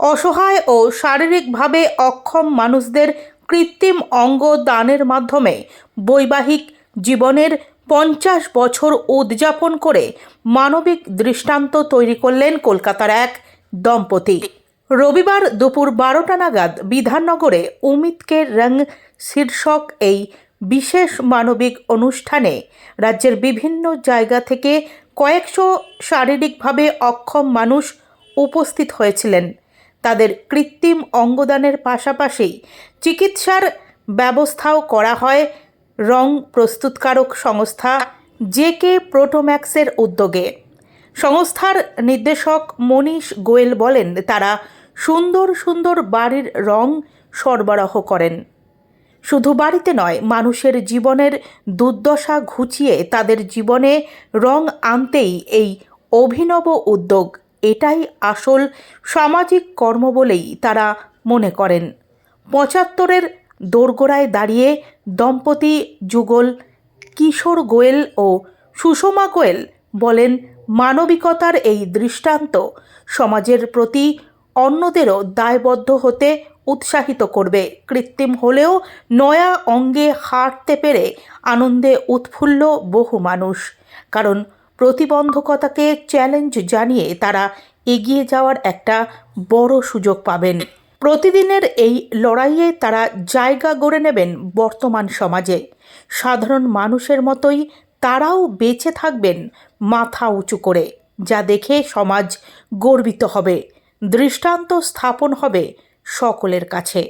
অসহায় ও শারীরিকভাবে অক্ষম মানুষদের কৃত্রিম অঙ্গ দানের মাধ্যমে বৈবাহিক জীবনের পঞ্চাশ বছর উদযাপন করে মানবিক দৃষ্টান্ত তৈরি করলেন কলকাতার এক দম্পতি। রবিবার দুপুর বারোটা নাগাদ বিধাননগরে উমিদ কে রং শীর্ষক এই বিশেষ মানবিক অনুষ্ঠানে রাজ্যের বিভিন্ন জায়গা থেকে কয়েকশো শারীরিকভাবে অক্ষম মানুষ উপস্থিত হয়েছিলেন। তাদের কৃত্রিম অঙ্গদানের পাশাপাশি চিকিৎসার ব্যবস্থাও করা হয় রং প্রস্তুতকারক সংস্থা জেকে প্রোটোম্যাক্সের উদ্যোগে। সংস্থার নির্দেশক মনীষ গোয়েল বলেন, তারা সুন্দর সুন্দর বাড়ির রং সরবরাহ করেন। শুধু বাড়িতে নয়, মানুষের জীবনের দুর্দশা ঘুচিয়ে তাদের জীবনে রং আনতেই এই অভিনব উদ্যোগ এটাই আসল সামাজিক কর্ম বলেই তারা মনে করেন। পঁচাত্তরের দোরগোড়ায় দাঁড়িয়ে দম্পতি যুগল কিশোর গোয়েল ও সুষমা গোয়েল বলেন, মানবিকতার এই দৃষ্টান্ত সমাজের প্রতি অন্যদেরও দায়বদ্ধ হতে উৎসাহিত করবে। কৃত্রিম হলেও নয়া অঙ্গে হাঁটতে পেরে আনন্দে উৎফুল্ল বহু মানুষ। কারণ প্রতিবন্ধকতাকে চ্যালেঞ্জ জানিয়ে তারা এগিয়ে যাওয়ার একটা বড় সুযোগ পাবেন। প্রতিদিনের এই লড়াইয়ে তারা জায়গা গড়ে নেবেন বর্তমান সমাজে। সাধারণ মানুষের মতোই তারাও বেঁচে থাকবেন মাথা উঁচু করে, যা দেখে সমাজ গর্বিত হবে, দৃষ্টান্ত স্থাপন হবে সকলের কাছে।